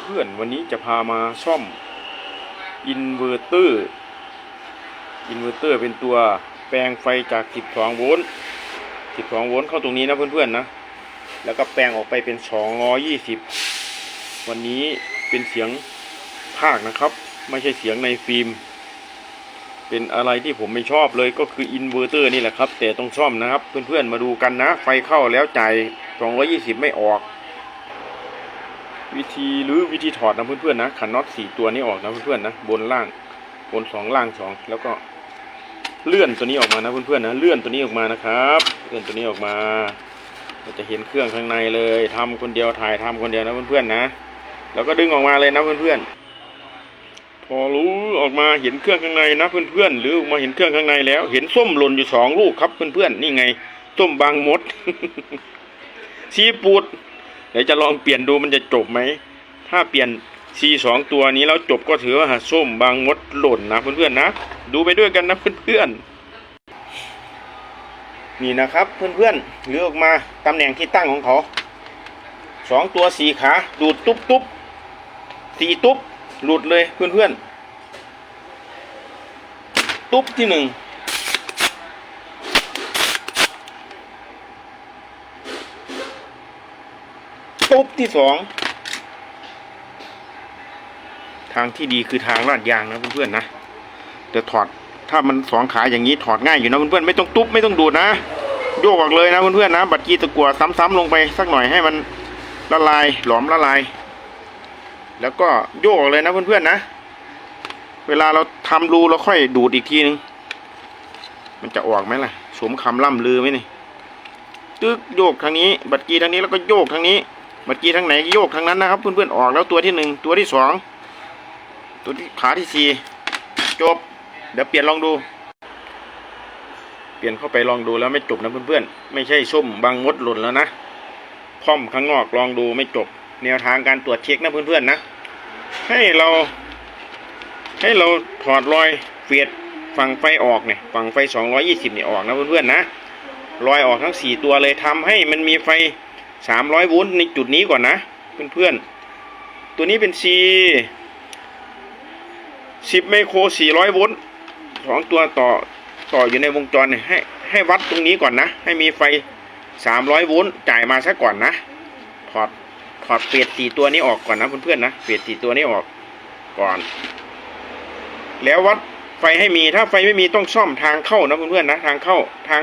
เพื่อนๆ วันนี้จะพามาซ่อมอินเวอร์เตอร์อินเวอร์เตอร์เป็นตัวแปลงไฟจาก 12 โวลต์ 12 โวลต์เข้าตรงนี้นะเพื่อนๆนะ แล้วก็แปลงออกไปเป็น 220 วันนี้เป็นเสียงภาคนะครับ ไม่ใช่เสียงในฟิล์ม เป็นอะไรที่ผมไม่ชอบเลยก็คืออินเวอร์เตอร์นี่แหละครับ แต่ต้องซ่อมนะครับ เพื่อนๆ มาดูกันนะ ไฟเข้าแล้วจ่าย220 ไม่ออก วิธีหรือวิธีถอดนะเพื่อนๆนะขันน็อตสี่ตัวนี้ออกนะเพื่อนๆนะบนล่างบนสองล่างสองแล้วก็เลื่อนตัวนี้ออกมานะเพื่อนๆนะเลื่อนตัวนี้ออกมานะครับเลื่อนตัวนี้ออกมาเราจะเห็นเครื่องข้างในเลยทำคนเดียวถ่ายทำคนเดียวนะเพื่อนๆนะแล้วก็ดึงออกมาเลยนะเพื่อนๆพอรู้ออกมาเห็นเครื่องข้างในนะเพื่อนๆหรือออกมาเห็นเครื่องข้างในแล้ว เห็นส้มหล่นอยู่สองลูกครับเพื่อนๆนี่ไงส้มบางมดซีปูด ดี๋ยวจะลองเปลี่ยนดูมันจะจบไหม ถ้าเปลี่ยน C สองตัวนี้แล้วจบก็ถือว่าหาส้มบางมดหล่นนะเพื่อนๆนะ ดูไปด้วยกันนะเพื่อนๆ นี่นะครับเพื่อนๆเลือกมาตำแหน่งที่ตั้งของเขาสองตัวสีขาดูดตุ๊บตุ๊บสีตุ๊บหลุดเลยเพื่อนๆ ตุ๊บที่หนึ่ง ตุ๊บที่สอง ทางที่ดีคือทางลาดยางนะเพื่อนๆนะแต่ถอดถ้ามันสองขาอย่างนี้ถอดง่ายอยู่นะเพื่อนๆไม่ต้องตุ๊บไม่ต้องดูดนะโยกออกเลยนะเพื่อนๆนะ บัตรกีตะกัวซ้ำๆลงไปสักหน่อยให้มันละลายหลอมละลาย แล้วก็โยกออกเลยนะเพื่อนๆนะ เวลาเราทำรูเราค่อยดูดอีกทีนึง มันจะออกไหมล่ะสมคำล่ำลือไหมนี่ตึกโยกทางนี้ บัตรกีทางนี้แล้วก็โยกทางนี้ บัตรกีทางไหนโยกทางนั้นนะครับเพื่อนๆออกแล้วตัวที่หนึ่งตัวที่สองตัวที่ขาที่สี่จบ เดี๋ยวเปลี่ยนลองดู เปลี่ยนเข้าไปลองดูแล้วไม่จบนะเพื่อนๆไม่ใช่ส้มบางมดหล่นแล้วนะคอมข้างนอกลองดูไม่จบ แนวทางการตรวจเช็คนะเพื่อนๆนะ ให้เรา ให้เราถอดรอยเฟียดฝั่งไฟออกเนี่ยฝั่งไฟ 220เนี่ยออกนะเพื่อนๆนะรอยออกทั้ง 4 ตัวเลยทำให้มันมีไฟ 300โวลต์ในจุดนี้ก่อนนะ เพื่อนๆ ตัวนี้เป็น C 10ไมโคร 400โวลต์สองตัวต่อต่ออยู่ในวงจรให้ให้วัดตรงนี้ก่อนนะ ให้มีไฟ 300โวลต์จ่ายมาซะก่อนนะถอดถอดเฟส4ตัวนี้ออกก่อนนะเพื่อนๆนะเฟส4ตัวนี้ออกก่อน แล้ววัดไฟให้มีถ้าไฟไม่มีต้องซ่อมทางเข้านะเพื่อนๆนะทางเข้าทาง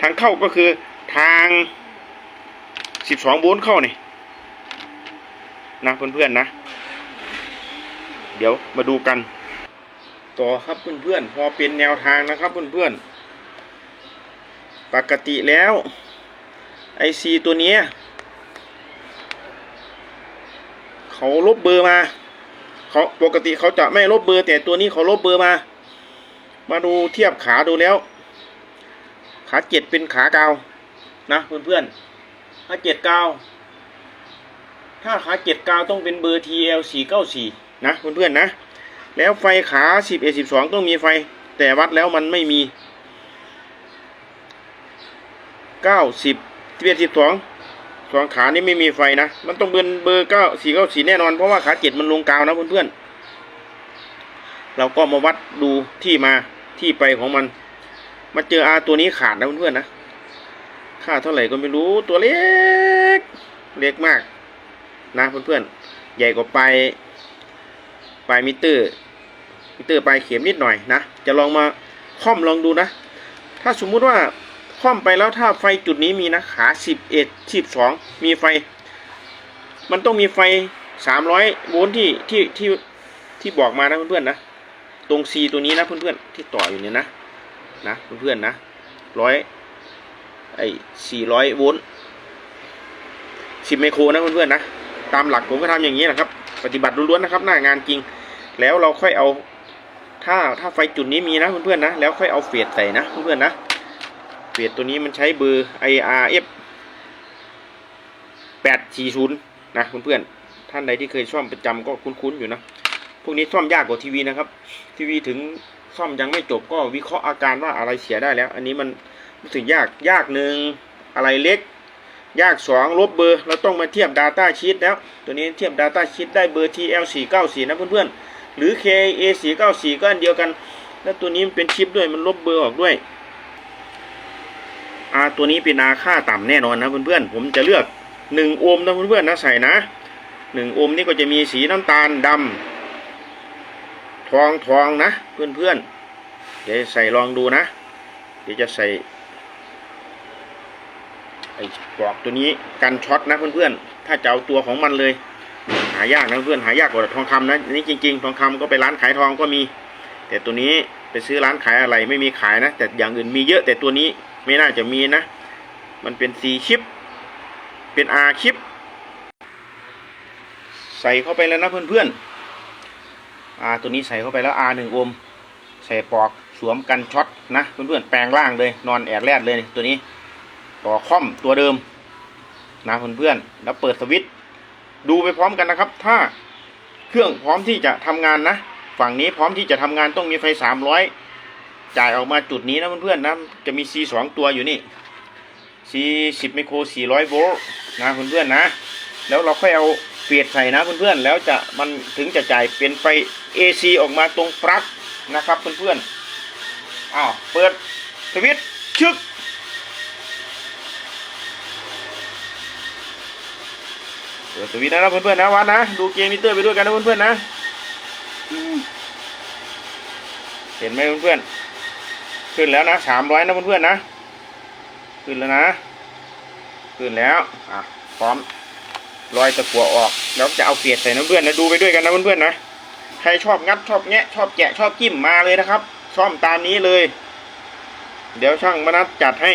ทางเข้าก็คือทาง 12โวลต์เข้านี่นะเพื่อนๆนะ เดี๋ยวมาดูกัน ต่อครับเพื่อนๆพอเป็นแนวทางนะครับเพื่อนๆปกติแล้วไอซีตัวนี้เขาลบเบอร์มาเขาปกติเขาจะไม่ลบเบอร์ แต่ตัวนี้เขาลบเบอร์มา มาดูเทียบขาดูแล้ว ขาเจ็ดเป็นขากาวนะเพื่อนๆ ขาเจ็ดเก้าถ้าขาเจ็ดเก้าต้องเป็นเบอร์ TL 4 9 4นะเพื่อนๆนะ แล้วไฟขา10 A 12ต้องมีไฟ แต่วัดแล้วมันไม่มี90 11 12สองสองขานี่ไม่มีไฟนะ มันต้องเป็นเบอร์9 4 9 4แน่นอน เพราะว่าขาเจ็ดมันลงกาวนะเพื่อนๆ เราก็มาวัดดูที่มาที่ไปของมัน มาเจออาตัวนี้ขาดนะเพื่อนๆนะ ค่าเท่าไหร่ก็ไม่รู้ตัวเล็ก เล็กมาก นะเพื่อนๆ ใหญ่กว่าปลายปลายมิเตอร์ มิเตอร์ปลายเข็มนิดหน่อยนะ จะลองมาค่อมลองดูนะ ถ้าสมมุติว่าค่อมไปแล้วถ้าไฟจุดนี้มีนะขาสิบเอ็ดสิบสองมีไฟ มันต้องมีไฟสามร้อยโวลต์ที่ที่ที่ที่บอกมานะเพื่อนๆนะ ตรง C ตัวนี้นะเพื่อนๆที่ต่ออยู่เนี่ยนะ นะเพื่อนๆนะร้อย ไอ้สี่ร้อยโวลต์สิบไมโครนะเพื่อนๆนะ ตามหลักผมก็ทำอย่างนี้นะครับ ปฏิบัติล้วนๆนะครับ หน้างานจริง แล้วเราค่อยเอา ถ้าถ้าไฟจุดนี้มีนะเพื่อนๆนะ แล้วค่อยเอาเฟสใส่นะเพื่อนๆนะ เฟสตัวนี้มันใช้เบอร์ IRF 840นะเพื่อนๆ ท่านใดที่เคยซ่อมประจำก็คุ้นๆอยู่นะ พวกนี้ซ่อมยากกว่าทีวีนะครับ ทีวีถึงซ่อมยังไม่จบก็วิเคราะห์อาการว่าอะไรเสียได้แล้ว อันนี้มัน รู้สึกยากยากหนึ่งอะไรเล็ก ยาก 2 ลบเบอร์ เราต้องมาเทียบ Data Sheet แล้ว ตัวนี้เทียบ Data Sheet ได้เบอร์ TL494 นะเพื่อนๆ หรือ KA494 ก็อันเดียวกัน แล้วตัวนี้มันเป็นชิปด้วยมันลบเบอร์ออกด้วยอาตัวนี้เป็นอาค่าต่ำแน่นอนนะเพื่อนๆ ผมจะเลือก 1 โอห์มนะเพื่อนๆนะใส่นะ 1 โอห์มนี่ก็จะมีสีน้ำตาลดำทองทองนะเพื่อนๆ เดี๋ยวใส่ลองดูนะ เดี๋ยวจะใส่ ไอ้ปลอกตัวนี้กันช็อตนะเพื่อนๆ ถ้าจะเอาตัวของมันเลย หายากนะเพื่อนหายากกว่าทองคำนะนนี้จริง ๆ ทองคำก็ไปร้านขายทองก็มี แต่ตัวนี้ไปซื้อร้านขายอะไรไม่มีขายนะ แต่อย่างอื่นมีเยอะแต่ตัวนี้ไม่น่าจะมีนะ มันเป็น C ชิป เป็น R ชิป ใส่เข้าไปแล้วนะเพื่อนๆ R ตัวนี้ใส่เข้าไปแล้ว R หนึ่งโอม ใส่ปลอกสวมกันช็อตนะเพื่อนๆ แปลงร่างเลยนอนแอดแลดเลยตัวนี้ ต่อคอมตัวเดิมนะเพื่อนๆแล้วเปิดสวิตช์ดูไปพร้อมกันนะครับ ถ้าเครื่องพร้อมที่จะทำงานนะ ฝั่งนี้พร้อมที่จะทำงานต้องมีไฟ300จ่ายออกมาจุดนี้นะเพื่อนๆนะจะมี C 2ตัวอยู่นี่ C 10ไมโคร400โวลต์นะเพื่อนๆนะ แล้วเราค่อยเอาเฟียดใส่นะเพื่อนๆแล้วจะมันถึงจะจ่ายเป็นไฟ AC ออกมาตรงปลั๊กนะครับเพื่อนๆอ้าวเปิดสวิตช์ชึก ปิดสวิตช์นะเพื่อนๆนะวัดนะ ดูเกมมิเตอร์ไปด้วยกันนะเพื่อนๆนะอืมเห็นไหมเพื่อนๆขึ้นแล้วนะสามร้อยนะเพื่อนๆนะ ขึ้นแล้วนะ ขึ้นแล้วอะพร้อมลอยตะกั่วออกแล้วจะเอาเฟียดใส่นะเพื่อนนะดูไปด้วยกันนะเพื่อนๆนะใครชอบงัดชอบแงะชอบแกะชอบจิ้มมาเลยนะครับซ่อมตามนี้เลย เดี๋ยวช่างมนัดจัดให้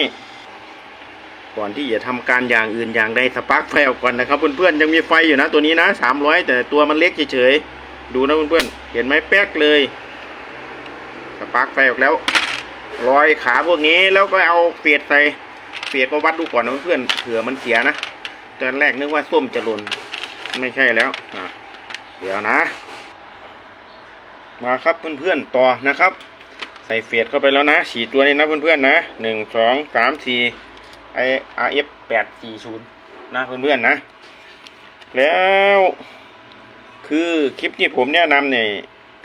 ก่อนที่จะทำการอย่างอื่นอย่างใดสปาร์กไฟออกก่อนนะครับเพื่อนๆยังมีไฟอยู่นะตัวนี้นะสามร้อยแต่ตัวมันเล็กเฉยๆดูนะเพื่อนๆเห็นไหมแป๊กเลยสปาร์กไฟออกแล้วลอยขาพวกนี้แล้วก็เอาเฟียดใส่เฟียดก็วัดดูก่อนนะเพื่อนๆเผื่อมันเสียนะตอนแรกนึกว่าส้มจะหล่นไม่ใช่แล้วเดี๋ยวนะ มาครับเพื่อนๆต่อนะครับ ใส่เฟียดเข้าไปแล้วนะสี่ตัวนี้นะเพื่อนๆนะหนึ่งสองสามสี่ ไอ RF 840นย์นะเพื่อนๆนะ แล้วคือคลิปที่ผมแนะนำเนี่ย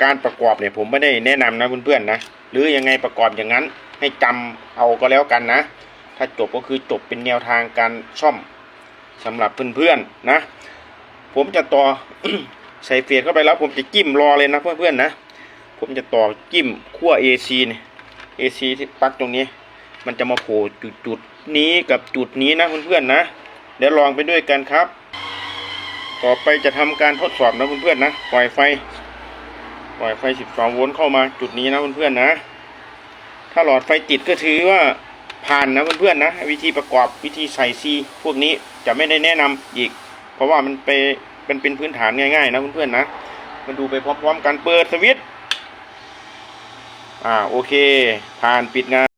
การประกอบเนี่ยผมไม่ได้แนะนำนะเพื่อนๆนะหรือยังไงประกอบอย่างนั้นให้จำเอาก็แล้วกันนะ ถ้าจบก็คือจบเป็นแนวทางการซ่อมสำหรับเพื่อนๆนะ ผมจะต่อใส่เฟียดเข้าไปแล้ว ผมจะจิ้มรอเลยนะเพื่อนๆนะ ผมจะต่อจิ้มขั้ว AC เนี่ย AC ที่ปลั๊กตรงนี้ มันจะมาโผล่จุดจุดนี้กับจุดนี้นะเพื่อนๆนะ เดี๋ยวลองไปด้วยกันครับ ต่อไปจะทำการทดสอบนะเพื่อนๆนะ ปล่อยไฟ ปล่อยไฟ 12 โวลต์เข้ามาจุดนี้นะเพื่อนๆนะ ถ้าหลอดไฟติดก็ถือว่าผ่านนะเพื่อนๆนะ วิธีประกอบวิธีใส่ซีพวกนี้จะไม่ได้แนะนำอีก เพราะว่ามันไปเป็นเป็นพื้นฐานง่ายๆนะเพื่อนๆนะมาดูไปพร้อมๆกันเปิดสวิตช์อ่าโอเค ผ่านปิดงาน